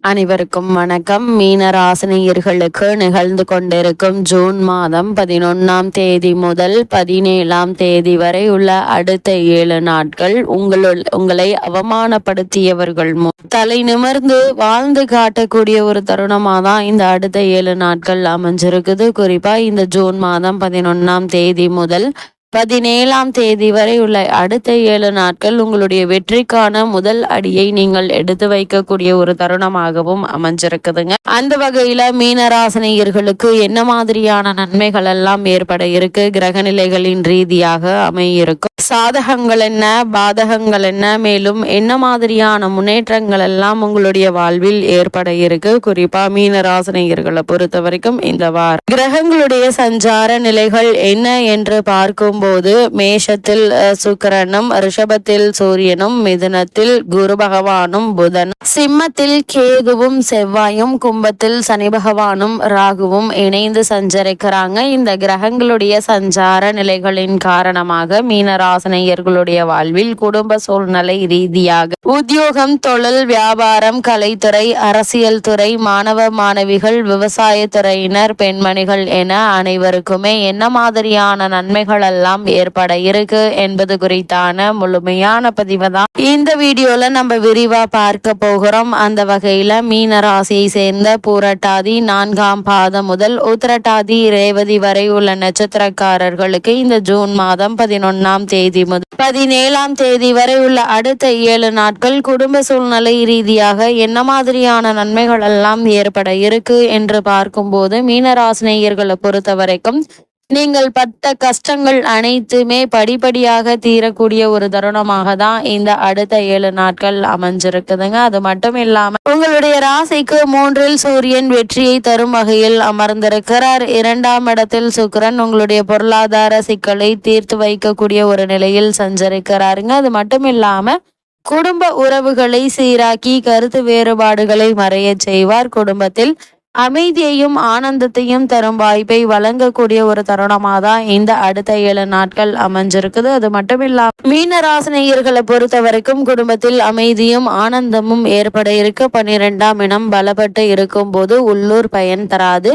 அனைவருக்கும் வணக்கம். மீனராசினியர்களுக்கு நிகழ்ந்து கொண்டிருக்கும் ஜூன் மாதம் பதினொன்னாம் தேதி முதல் பதினேழாம் தேதி வரை உள்ள அடுத்த ஏழு நாட்கள் உங்களுள் உங்களை அவமானப்படுத்தியவர்கள் தலை நிமிர்ந்து வாழ்ந்து காட்டக்கூடிய ஒரு தருணமாக தான் இந்த அடுத்த ஏழு நாட்கள் அமைஞ்சிருக்குது. குறிப்பா இந்த ஜூன் மாதம் பதினொன்னாம் தேதி முதல் பதினேழாம் தேதி வரை உள்ள அடுத்த ஏழு நாட்கள் உங்களுடைய வெற்றிக்கான முதல் அடியை நீங்கள் எடுத்து வைக்கக்கூடிய ஒரு தருணமாகவும் அமைஞ்சிருக்குதுங்க. அந்த வகையில மீனராசனையர்களுக்கு என்ன மாதிரியான நன்மைகள் எல்லாம் ஏற்பட இருக்கு? கிரக நிலைகளின் ரீதியாக அமையிருக்கும் சாதகங்கள் என்ன பாதகங்கள் என்ன? மேலும் என்ன மாதிரியான முன்னேற்றங்கள் எல்லாம் உங்களுடைய வாழ்வில் ஏற்பட இருக்கு? குறிப்பா மீனராசனையர்களை பொறுத்த வரைக்கும் இந்த வாரம் கிரகங்களுடைய சஞ்சார நிலைகள் என்ன என்று பார்க்கும் போது மேஷத்தில் சுக்கரனும் ரிஷபத்தில் சூரியனும் மிதுனத்தில் குரு பகவானும் புதன் சிம்மத்தில் கேதுவும் செவ்வாயும் கும்பத்தில் சனி பகவானும் ராகுவும் இணைந்து சஞ்சரிக்கிறாங்க. இந்த கிரகங்களுடைய சஞ்சார நிலைகளின் காரணமாக மீனராசனையர்களுடைய வாழ்வில் குடும்ப சூழ்நிலை ரீதியாக உத்தியோகம் தொழில் வியாபாரம் கலைத்துறை அரசியல் துறை மாணவ மாணவிகள் விவசாயத்துறையினர் பெண்மணிகள் என அனைவருக்குமே என்ன மாதிரியான நன்மைகள் எல்லாம் ஏற்பட இருக்கு என்பது குறித்தான முழுமையான பதிவை தான் இந்த வீடியோல நம்ம விரிவா பார்க்க போகிறோம். அந்த வகையில மீன ராசியை சேர்ந்த பூரட்டாதி நான்காம் பாதம் முதல் உத்திரட்டாதி ரேவதி வரை உள்ள நட்சத்திரக்காரர்களுக்கு இந்த ஜூன் மாதம் பதினொன்னாம் தேதி முதல் பதினேழாம் தேதி வரை உள்ள அடுத்த ஏழு நாட்கள் குடும்ப சூழ்நிலை ரீதியாக என்ன மாதிரியான நன்மைகள் எல்லாம் ஏற்பட இருக்கு என்று பார்க்கும்போது மீனராசினியர்களை பொறுத்த வரைக்கும் நீங்கள் பட்ட கஷ்டங்கள் அனைத்துமே படிப்படியாக தீரக்கூடிய ஒரு தருணமாக தான் இந்த அடுத்த ஏழு நாட்கள் அமைஞ்சிருக்குதுங்க. அது மட்டும் இல்லாம உங்களுடைய ராசிக்கு மூன்றில் சூரியன் வெற்றியை தரும் வகையில் அமர்ந்திருக்கிறார். இரண்டாம் இடத்தில் சுக்கரன் உங்களுடைய பொருளாதார சிக்கலை தீர்த்து வைக்கக்கூடிய ஒரு நிலையில் சஞ்சரிக்கிறாருங்க. அது மட்டும் இல்லாம குடும்ப உறவுகளை சீராக்கி கருத்து வேறுபாடுகளை மறைய செய்வார். குடும்பத்தில் அமைதியையும் ஆனந்தத்தையும் தரும் வாய்ப்பை வழங்கக்கூடிய ஒரு தருணமாக தான் இந்த அடுத்த ஏழு நாட்கள் அமைஞ்சிருக்குது. அது மட்டும் இல்லாம மீனராசினியர்களை பொறுத்த வரைக்கும் குடும்பத்தில் அமைதியும் ஆனந்தமும் ஏற்பட இருக்க. பன்னிரெண்டாம் இனம் பலப்பட்டு இருக்கும் போது உள்ளூர் பயன் தராது.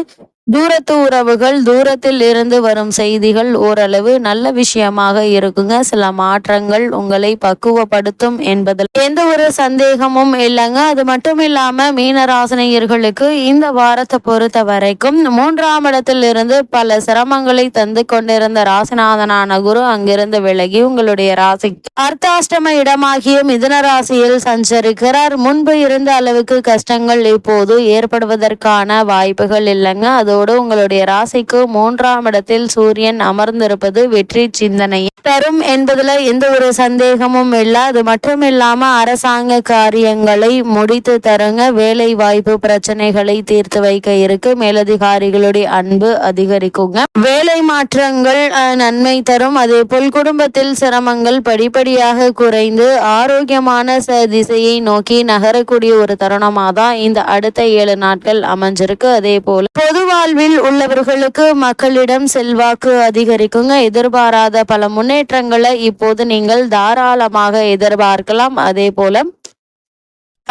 தூரத்து உறவுகள் தூரத்தில் இருந்து வரும் செய்திகள் ஓரளவு நல்ல விஷயமாக இருக்குங்க. சில மாற்றங்கள் உங்களை பக்குவப்படுத்தும் என்பதில் எந்த ஒரு சந்தேகமும் இல்லைங்க. அது மட்டும் இல்லாம மீனராசனையர்களுக்கு இந்த வாரத்தை பொறுத்த வரைக்கும் மூன்றாம் இடத்தில் இருந்து பல சிரமங்களை தந்து கொண்டிருந்த ராசிநாதனான குரு அங்கிருந்து விலகி உங்களுடைய ராசி அர்த்தாஷ்டம இடமாகிய மிதன ராசியில் சஞ்சரிக்கிறார். முன்பு இருந்த அளவுக்கு கஷ்டங்கள் இப்போது ஏற்படுவதற்கான வாய்ப்புகள் இல்லைங்க. அது அதோடு உங்களுடைய ராசிக்கு மூன்றாம் இடத்தில் சூரியன் அமர்ந்திருப்பது வெற்றி சிந்தனை. தரும் என்பதுல எந்த ஒரு சந்தேகமும் இல்லை. அது மட்டும் இல்லாம அரசாங்க காரியங்களை முடித்து தருங்க. வேலை வாய்ப்பு பிரச்சனைகளை தீர்த்து வைக்க இருக்கு. மேலதிகாரிகளுடைய அன்பு அதிகரிக்குங்க. வேலை மாற்றங்கள் நன்மை தரும். அதே போல் குடும்பத்தில் சிரமங்கள் படிப்படியாக குறைந்து ஆரோக்கியமான திசையை நோக்கி நகரக்கூடிய ஒரு தருணமாக தான் இந்த அடுத்த ஏழு நாட்கள் அமைஞ்சிருக்கு. அதே போல பொதுவாக வாழ்வில் உள்ளவர்களுக்கு மக்களிடம் செல்வாக்கு அதிகரிக்குங்க. எதிர்பாராத பல முன்னேற்றங்களை இப்போது நீங்கள் தாராளமாக எதிர்பார்க்கலாம். அதே போல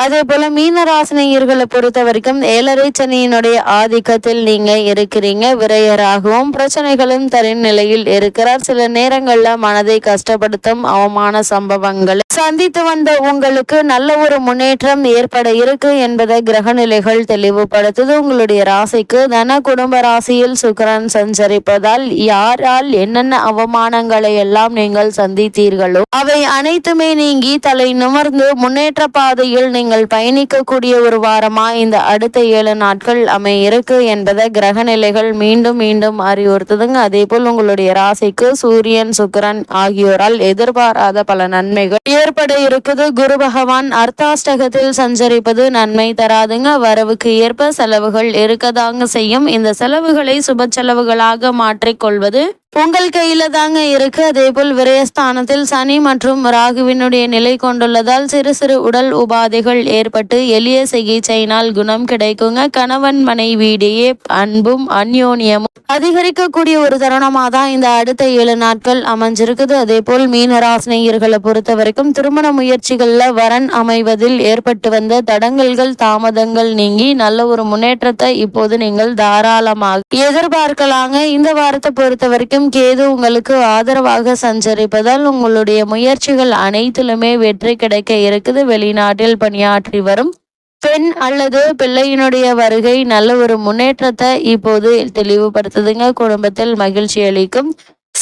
அதே போல மீனராசினியர்களை பொறுத்த வரைக்கும் ஏழரை சனியினுடைய ஆதிக்கத்தில் நீங்க இருக்கிறீங்க. விரையராகவும் பிரச்சனைகளும் தரும் நிலையில் இருக்கிறார். சில நேரங்கள்ல மனதை கஷ்டப்படுத்தும் அவமான சம்பவங்கள். சந்தித்து வந்த உங்களுக்கு நல்ல ஒரு முன்னேற்றம் ஏற்பட இருக்கு என்பதை கிரக நிலைகள் தெளிவுபடுத்துது. உங்களுடைய ராசிக்கு தன குடும்ப ராசியில் சுக்கரன் சஞ்சரிப்பதால் யாரால் என்னென்ன அவமானங்களை எல்லாம் நீங்கள் சந்தித்தீர்களோ அவை அனைத்துமே நீங்கி தலை நிமர்ந்து முன்னேற்ற பாதையில் நீங்கள் நீங்கள் பயணிக்கக்கூடிய ஒரு வாரமா இந்த அடுத்த ஏழு நாட்கள் அமைய இருக்கு என்பதை கிரக நிலைகள் மீண்டும் மீண்டும் அறிவுறுத்துதுங்க. அதே போல் உங்களுடைய ராசிக்கு சூரியன் சுக்கரன் ஆகியோரால் எதிர்பாராத பல நன்மைகள் ஏற்பட இருக்குது. குரு பகவான் அர்த்தாஷ்டகத்தில் சஞ்சரிப்பது நன்மை தராதுங்க. வரவுக்கு ஏற்ப செலவுகள் இருக்கதாங்க செய்யும். இந்த செலவுகளை சுப செலவுகளாக மாற்றிக்கொள்வது உங்கள் கையில தாங்க இருக்கு. அதே போல் விரயஸ்தானத்தில் சனி மற்றும் ராகுவினுடைய நிலை கொண்டுள்ளதால் சிறு சிறு உடல் உபாதைகள் ஏற்பட்டு எளிய சிகிச்சையினால் குணம் கிடைக்குங்க. கணவன் மனைவியிடையே அன்பும் அந்யோன்யமும் அதிகரிக்கக்கூடிய ஒரு தருணமாக தான் இந்த அடுத்த ஏழு நாட்கள் அமைஞ்சிருக்குது. அதே போல் மீனராசினியர்களை பொறுத்த வரைக்கும் திருமண முயற்சிகளில் வரன் அமைவதில் ஏற்பட்டு வந்த தடங்கல்கள் தாமதங்கள் நீங்கி நல்ல ஒரு முன்னேற்றத்தை இப்போது நீங்கள் தாராளமாக எதிர்பார்க்கலாங்க. இந்த வாரத்தை பொறுத்த வரைக்கும் கேது உங்களுக்கு ஆதரவாக சஞ்சரிப்பதால் உங்களுடைய முயற்சிகள் அனைத்திலுமே வெற்றி கிடைக்க இருக்குது. வெளிநாட்டில் பணியாற்றி வரும் பெண் அல்லது பிள்ளையினுடைய வருகை நல்ல ஒரு முன்னேற்றத்தை இப்போது தெளிவுபடுத்துதுங்க. குடும்பத்தில் மகிழ்ச்சி அளிக்கும்.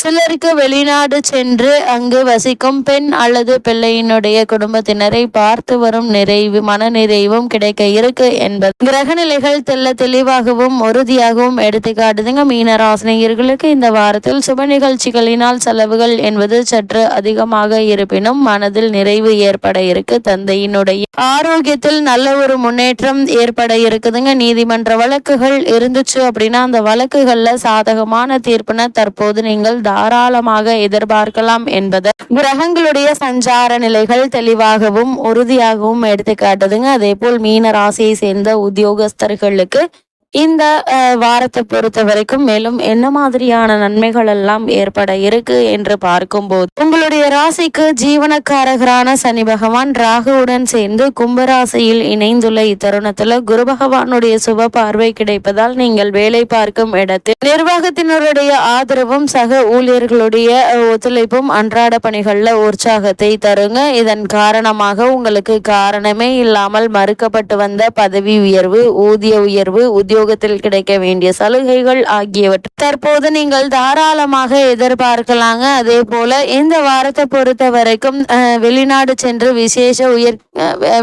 சிலருக்கு வெளிநாடு சென்று அங்கு வசிக்கும் பெண் அல்லது பிள்ளையினுடைய குடும்பத்தினரை பார்த்து வரும் நிறைவு மன நிறைவும் கிடைக்க இருக்கு என்பது. கிரக நிலைகள் தெல்ல தெளிவாகவும் உறுதியாகவும் எடுத்து காட்டுதுங்க மீனராசினியர்களுக்கு. இந்த வாரத்தில் சுப நிகழ்ச்சிகளினால் செலவுகள் என்பது சற்று அதிகமாக இருப்பினும் மனதில் நிறைவு ஏற்பட இருக்கு. தந்தையினுடைய ஆரோக்கியத்தில் நல்ல ஒரு முன்னேற்றம் ஏற்பட இருக்குதுங்க. நீதிமன்ற வழக்குகள் இருந்துச்சு அப்படின்னா அந்த வழக்குகள்ல சாதகமான தீர்ப்புன தற்போது நீங்கள் தாராளமாக எதிர்பார்க்கலாம் என்பது கிரகங்களுடைய சஞ்சார நிலைகள் தெளிவாகவும் உறுதியாகவும் எடுத்துக்காட்டுதுங்க. அதே போல் மீன ராசியை சேர்ந்த உத்தியோகஸ்தர்களுக்கு இந்த வாரத்தை பொறுத்த வரைக்கும் மேலும் என்ன மாதிரியான நன்மைகள் எல்லாம் ஏற்பட இருக்கு என்று பார்க்கும்போது உங்களுடைய ராசிக்கு ஜீவனக்காரகரான சனி பகவான் ராகுவுடன் சேர்ந்து கும்பராசியில் இணைந்துள்ள இத்தருணத்துல குரு பகவானுடைய சுப பார்வை கிடைப்பதால் நீங்கள் வேலை பார்க்கும் இடத்தில் நிர்வாகத்தினருடைய ஆதரவும் சக ஊழியர்களுடைய ஒத்துழைப்பும் அன்றாட பணிகள்ல உற்சாகத்தை தருங்க. இதன் காரணமாக உங்களுக்கு காரணமே இல்லாமல் மறுக்கப்பட்டு வந்த பதவி உயர்வு ஊதிய உயர்வு உத்தியோக உத்தியோகத்தில் கிடைக்க வேண்டிய சலுகைகள் ஆகியவற்றை தற்போது நீங்கள் தாராளமாக எதிர்பார்க்கலாங்க. அதே போல இந்த வாரத்தை பொறுத்த வரைக்கும் வெளிநாடு சென்று விசேஷ உயர்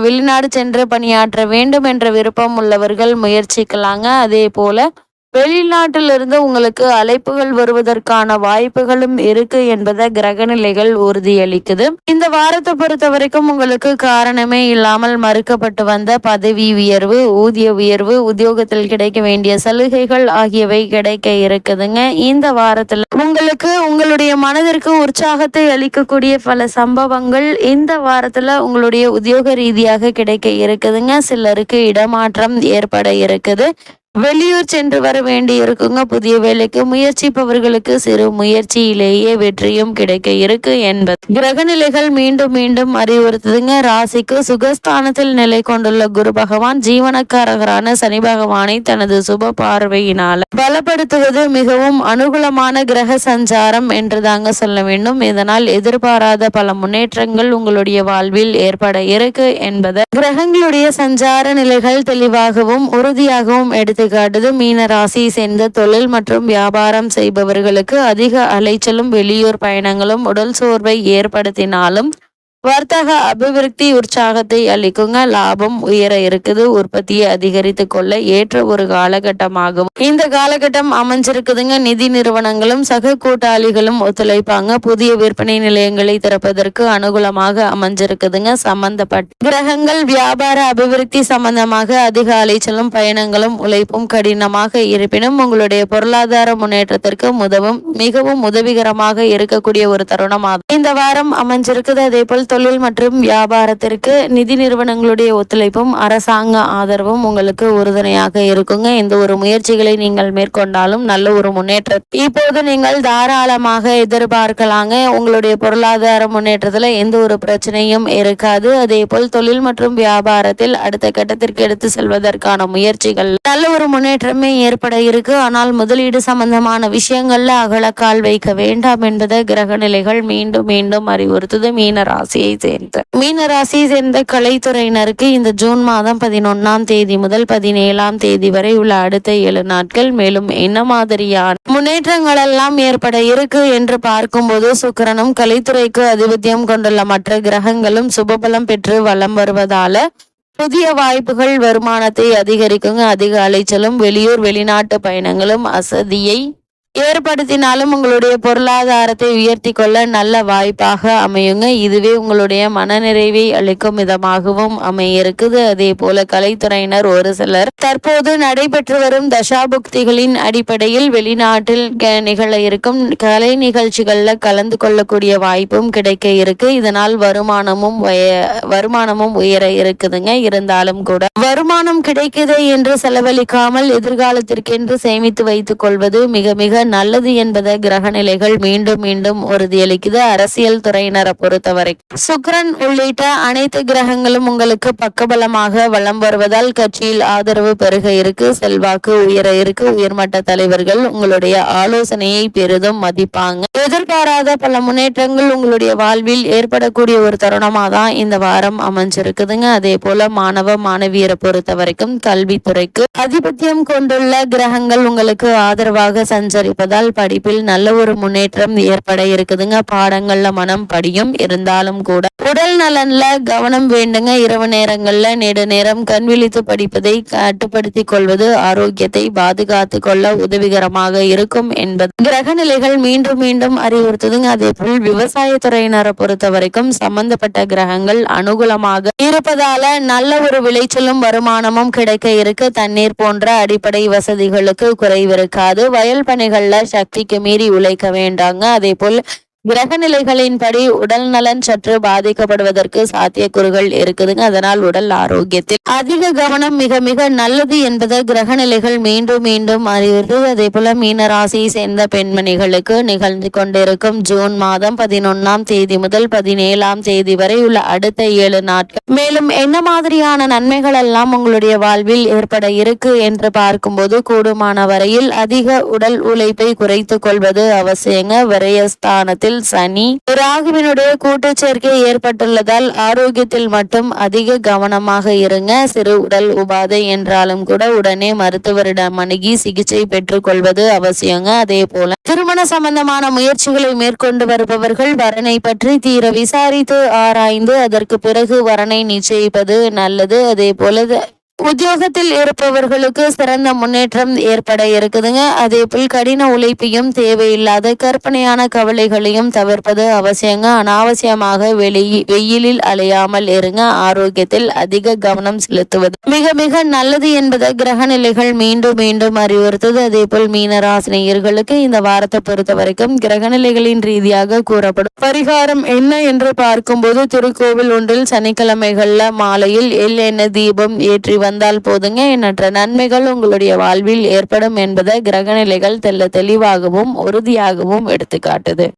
வெளிநாடு சென்று பணியாற்ற வேண்டும் என்ற விருப்பம் உள்ளவர்கள் முயற்சிக்கலாங்க. அதே போல வெளிநாட்டிலிருந்து உங்களுக்கு அழைப்புகள் வருவதற்கான வாய்ப்புகளும் இருக்கு என்பதை கிரகநிலைகள் உறுதியளிக்குது. இந்த வாரத்தை பொறுத்த வரைக்கும் உங்களுக்கு காரணமே இல்லாமல் மறுக்கப்பட்டு வந்த பதவி உயர்வு ஊதிய உயர்வு உத்தியோகத்தில் கிடைக்க வேண்டிய சலுகைகள் ஆகியவை கிடைக்க இருக்குதுங்க. இந்த வாரத்துல உங்களுக்கு உங்களுடைய மனதிற்கு உற்சாகத்தை அளிக்கக்கூடிய பல சம்பவங்கள் இந்த வாரத்துல உங்களுடைய உத்தியோக ரீதியாக கிடைக்க இருக்குதுங்க. சிலருக்கு இடமாற்றம் ஏற்பட இருக்குது. வெளியூர் சென்று வர வேண்டி இருக்குங்க புதிய வேலைக்கு முயற்சிப்பவர்களுக்கு சிறு முயற்சியிலேயே வெற்றியும் கிடைக்க இருக்கு என்பது. கிரகநிலைகள் மீண்டும் மீண்டும் அறிவுறுத்துதுங்க. ராசிக்கு சுகஸ்தானத்தில் நிலை கொண்டுள்ள குரு பகவான் ஜீவனக்காரகரான சனி பகவானை தனது சுப பார்வையினால் பலப்படுத்துவது மிகவும் அனுகூலமான கிரக சஞ்சாரம் என்று தாங்க சொல்ல வேண்டும். இதனால் எதிர்பாராத பல முன்னேற்றங்கள் உங்களுடைய வாழ்வில் ஏற்பட இருக்கு என்பது. கிரகங்களுடைய சஞ்சார நிலைகள் தெளிவாகவும் உறுதியாகவும் எடுத்து எடுத்துக்காட்டுது மீன ராசியை சேர்ந்த தொழில் மற்றும் வியாபாரம் செய்பவர்களுக்கு அதிக அலைச்சலும் வெளியூர் பயணங்களும் உடல் சோர்வை ஏற்படுத்தினாலும் வர்த்தக அபிவிருத்தி உற்சாகத்தை அளிக்குங்க. லாபம் உயர இருக்குது. உற்பத்தியை அதிகரித்து கொள்ள ஏற்ற ஒரு காலகட்டமாகும் இந்த காலகட்டம் அமைஞ்சிருக்குதுங்க. நிதி நிறுவனங்களும் சக கூட்டாளிகளும் ஒத்துழைப்பாங்க. புதிய விற்பனை நிலையங்களை திறப்பதற்கு அனுகூலமாக அமைஞ்சிருக்குதுங்க. சம்பந்தப்பட்ட கிரகங்கள் வியாபார அபிவிருத்தி சம்பந்தமாக அதிக அலைச்சலும் பயணங்களும் உழைப்பும் கடினமாக இருப்பினும் உங்களுடைய பொருளாதார முன்னேற்றத்திற்கு உதவும் மிகவும் உதவிகரமாக இருக்கக்கூடிய ஒரு தருணமாகும் இந்த வாரம் அமைஞ்சிருக்குது. அதே போல் தொழில் மற்றும் வியாபாரத்திற்கு நிதி நிறுவனங்களுடைய ஒத்துழைப்பும் அரசாங்க ஆதரவும் உங்களுக்கு உறுதுணையாக இருக்குங்க. எந்த ஒரு முயற்சிகளை நீங்கள் மேற்கொண்டாலும் நல்ல ஒரு முன்னேற்றம். இப்போது நீங்கள் தாராளமாக எதிர்பார்க்கலாங்க. உங்களுடைய பொருளாதார முன்னேற்றத்தில் எந்த ஒரு பிரச்சனையும் இருக்காது. அதே போல் தொழில் மற்றும் வியாபாரத்தில் அடுத்த கட்டத்திற்கு எடுத்து செல்வதற்கான முயற்சிகள். நல்ல ஒரு முன்னேற்றமே ஏற்பட இருக்கு. ஆனால் முதலீடு சம்பந்தமான விஷயங்கள்ல அகலக்கால் வைக்க வேண்டாம் என்பதை கிரக நிலைகள் மீண்டும் மீண்டும் அறிவுறுத்துது மீன ராசி ராசியை சேர்ந்த மீன ராசியை சேர்ந்த கலைத்துறையினருக்கு இந்த ஜூன் மாதம் பதினொன்னாம் தேதி முதல் பதினேழாம் தேதி வரை உள்ள அடுத்த ஏழு நாட்கள் மேலும் என்ன மாதிரியான முன்னேற்றங்கள் எல்லாம் ஏற்பட இருக்கு என்று பார்க்கும்போது சுக்கரனும் கலைத்துறைக்கு அதிபத்தியம் கொண்டுள்ள மற்ற கிரகங்களும் சுபபலம் பெற்று வலம் வருவதால புதிய வாய்ப்புகள் வருமானத்தை அதிகரிக்குங்க. அதிக அலைச்சலும் வெளியூர் வெளிநாட்டு பயணங்களும் அசதியை ஏற்படுத்தினாலும் உங்களுடைய பொருளாதாரத்தை உயர்த்தி கொள்ள நல்ல வாய்ப்பாக அமையுங்க. இதுவே உங்களுடைய மனநிறைவை அளிக்கும் விதமாகவும் அமைய இருக்குது அதே போல கலைத்துறையினர் ஒரு சிலர் தற்போது நடைபெற்று வரும் தசாபுக்திகளின் அடிப்படையில் வெளிநாட்டில் நிகழ இருக்கும் கலை நிகழ்ச்சிகள்ல கலந்து கொள்ளக்கூடிய வாய்ப்பும் கிடைக்க இருக்கு. இதனால் வருமானமும் வருமானமும் உயர இருக்குதுங்க. இருந்தாலும் கூட வருமானம் கிடைக்குதே என்று செலவழிக்காமல் எதிர்காலத்திற்கென்று சேமித்து வைத்துக் கொள்வது மிக மிக நல்லது என்பதை கிரகநிலைகள் மீண்டும் மீண்டும் உறுதியளிக்குது. அரசியல் துறையினரை பொறுத்தவரை சுக்ரன் உள்ளிட்ட அனைத்து கிரகங்களும் உங்களுக்கு பக்கபலமாக வளம் வருவதால் கட்சியில் ஆதரவு பெருக இருக்கு செல்வாக்கு உயர இருக்கு. உயர்மட்ட தலைவர்கள் உங்களுடைய ஆலோசனையை பெரிதும் மதிப்பாங்க. எதிர்பாராத பல முன்னேற்றங்கள் உங்களுடைய வாழ்வில் ஏற்படக்கூடிய ஒரு தருணமா தான் இந்த வாரம் அமைஞ்சிருக்குதுங்க. அதே போல மாணவ மாணவியரை பொறுத்த வரைக்கும் கல்வித்துறைக்கு அதிபத்தியம் கொண்டுள்ள கிரகங்கள் உங்களுக்கு ஆதரவாக சஞ்சரி இருப்பதால் படிப்பில் நல்ல ஒரு முன்னேற்றம் ஏற்பட இருக்குதுங்க. பாடங்கள்ல மனம் படியும். இருந்தாலும் கூட உடல் நலன்ல கவனம் வேண்டுங்க. இரவு நேரங்கள்ல நெடு நேரம் கண் விழித்து படிப்பதை கட்டுப்படுத்திக் கொள்வது ஆரோக்கியத்தை பாதுகாத்து கொள்ள உதவிகரமாக இருக்கும் என்பது கிரக நிலைகள் மீண்டும் மீண்டும் அறிவுறுத்துதுங்க. அதே போல் விவசாயத்துறையினரை பொறுத்த வரைக்கும் சம்பந்தப்பட்ட கிரகங்கள் அனுகூலமாக இருப்பதால நல்ல ஒரு விளைச்சலும் வருமானமும் கிடைக்க இருக்கு. தண்ணீர் போன்ற அடிப்படை வசதிகளுக்கு குறைவிருக்காது வயல் பணிகள்ல சக்திக்கு மீறி உழைக்க வேண்டாங்க. அதே போல் கிரகநிலைகளின்படி உடல் நலன் சற்று பாதிக்கப்படுவதற்கு சாத்தியக்கூறுகள் இருக்குதுங்க. அதனால் உடல் ஆரோக்கியத்தில் அதிக கவனம் மிக மிக நல்லது என்பதை கிரகநிலைகள் மீண்டும் மீண்டும் அறிவுறுது அதே போல மீன ராசியை சேர்ந்த பெண்மணிகளுக்கு நிகழ்ந்து கொண்டிருக்கும் ஜூன் மாதம் பதினொன்னாம் தேதி முதல் பதினேழாம் தேதி வரை உள்ள அடுத்த ஏழு நாட்கள். மேலும் என்ன மாதிரியான நன்மைகள் எல்லாம் உங்களுடைய வாழ்வில் ஏற்பட இருக்கு என்று பார்க்கும்போது கூடுமான வரையில் அதிக உடல் உழைப்பை குறைத்துக் கொள்வது அவசியங்க. விரயஸ்தானத்தில் ராசியில் சனி ராகுவினுடைய கூட்டு சேர்க்கை ஏற்பட்டுள்ளதால் ஆரோக்கியத்தில் மட்டும் அதிக கவனமாக இருங்க. சிறு உடல் உபாதை என்றாலும் கூட உடனே மருத்துவரிடம் அணுகி சிகிச்சை பெற்றுக் கொள்வது அவசியங்க. அதே போல திருமண சம்பந்தமான முயற்சிகளை மேற்கொண்டு வருபவர்கள் வரனை பற்றி தீர விசாரித்து ஆராய்ந்து அதற்கு பிறகு வரனை நிச்சயிப்பது நல்லது. அதே போல உத்தியோகத்தில் இருப்பவர்களுக்கு சிறந்த முன்னேற்றம் ஏற்பட இருக்குதுங்க. அதே போல் கடின உழைப்பையும் தேவையில்லாத கற்பனையான கவலைகளையும் தவிர்ப்பது அவசியங்க. அனாவசியமாக வெளி வெயிலில் அலையாமல் இருங்க. ஆரோக்கியத்தில் அதிக கவனம் செலுத்துவது மிக மிக நல்லது என்பதை கிரக நிலைகள் மீண்டும் மீண்டும் அறிவுறுத்தது. அதே போல் மீனராசினியர்களுக்கு இந்த வாரத்தை பொறுத்த வரைக்கும் கிரக நிலைகளின் ரீதியாக கூறப்படும் பரிகாரம் என்ன என்று பார்க்கும்போது திருக்கோவில் ஒன்றில் சனிக்கிழமைகள்ல மாலையில் எல் எண்ணெய் தீபம் ஏற்றி வந்தால் போதுங்க. எண்ணற்ற நன்மைகள் உங்களுடைய வாழ்வில் ஏற்படும் என்பதை கிரகநிலைகள் தெல்ல தெளிவாகவும் உறுதியாகவும் எடுத்துக்காட்டுது.